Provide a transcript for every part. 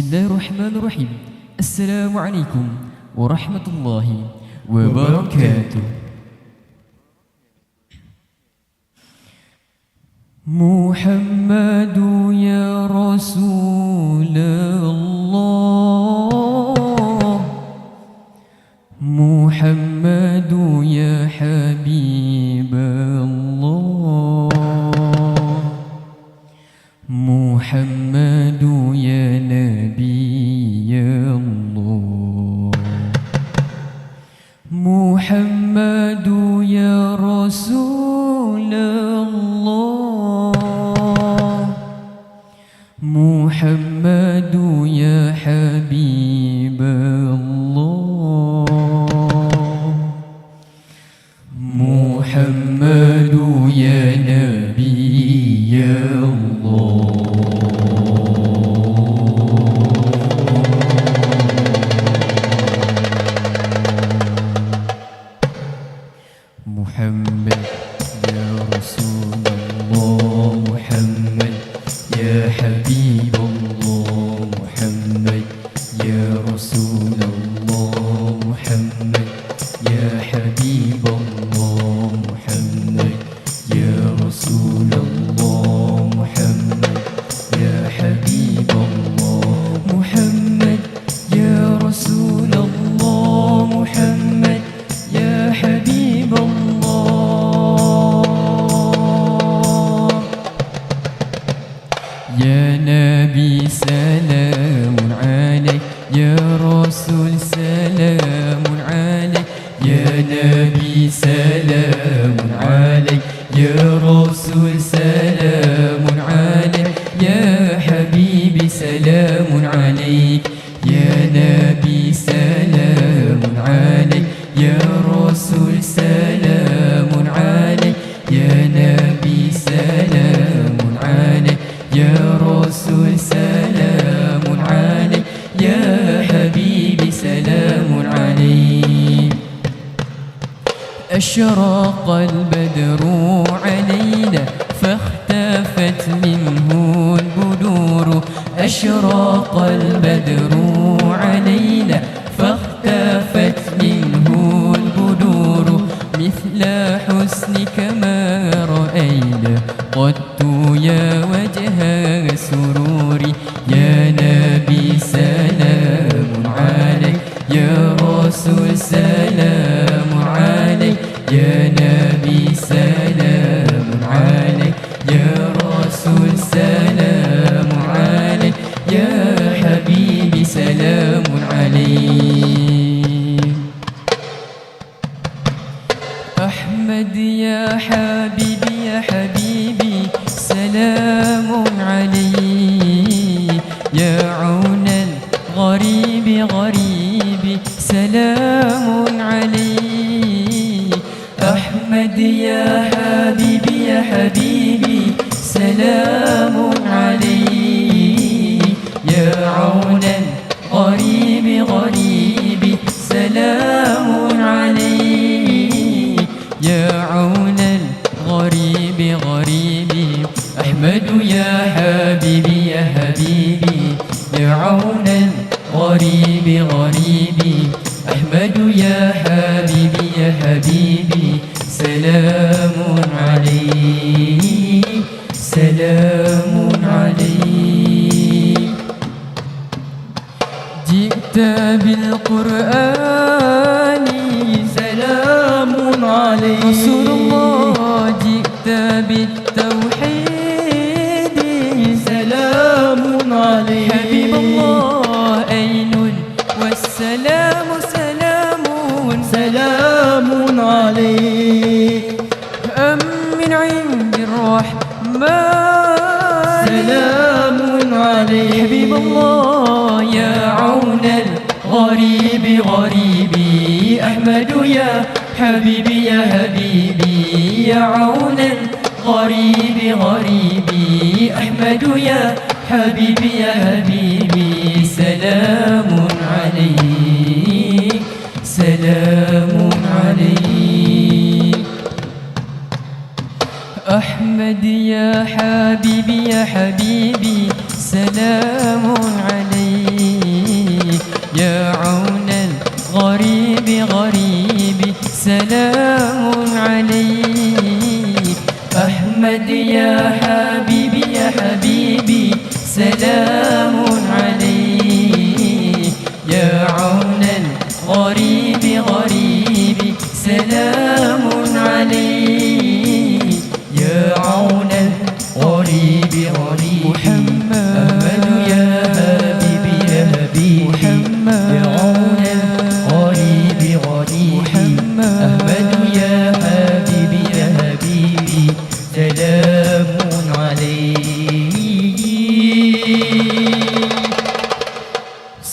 الله الرحمن الرحيم السلام عليكم ورحمة الله وبركاته محمد محمد يا حبيب الله. محمد يا نبي أشرق البدر علينا فاختفت منه البدور. أشرق البدر علينا فاختفت منه البدور. مثل حسنك ما رأينا قدت يا وجه سروري. يا نبي سرور السلام عليك. يا حبيبي سلام عليك. أحمد يا حبيبي يا حبيبي سلام عليك. يا عون الغريب غريب سلام amo. كتاب القرآن سلام عليه رسول الله. جئت بالتوحيد سلام عليه حبيب الله. أين والسلام سلام سلام عليه أم من عند الرحمن. سلام عليه حبيب الله. يا عون الغريب غريبي. أحمد يا حبيبي يا حبيبي يا عون الغريب غريبي. أحمد يا حبيبي يا حبيبي سلام عليك سلام عليك. أحمد يا حبيبي يا حبيبي سلام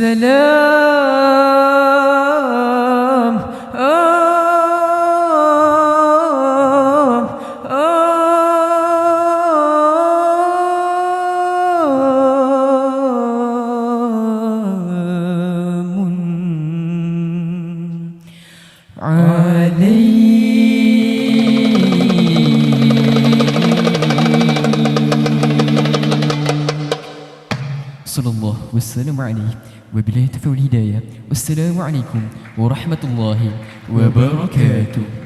سلام آم آم صلى الله والسلام عليه. وبالله التوفيق والهداية والسلام عليكم ورحمة الله وبركاته.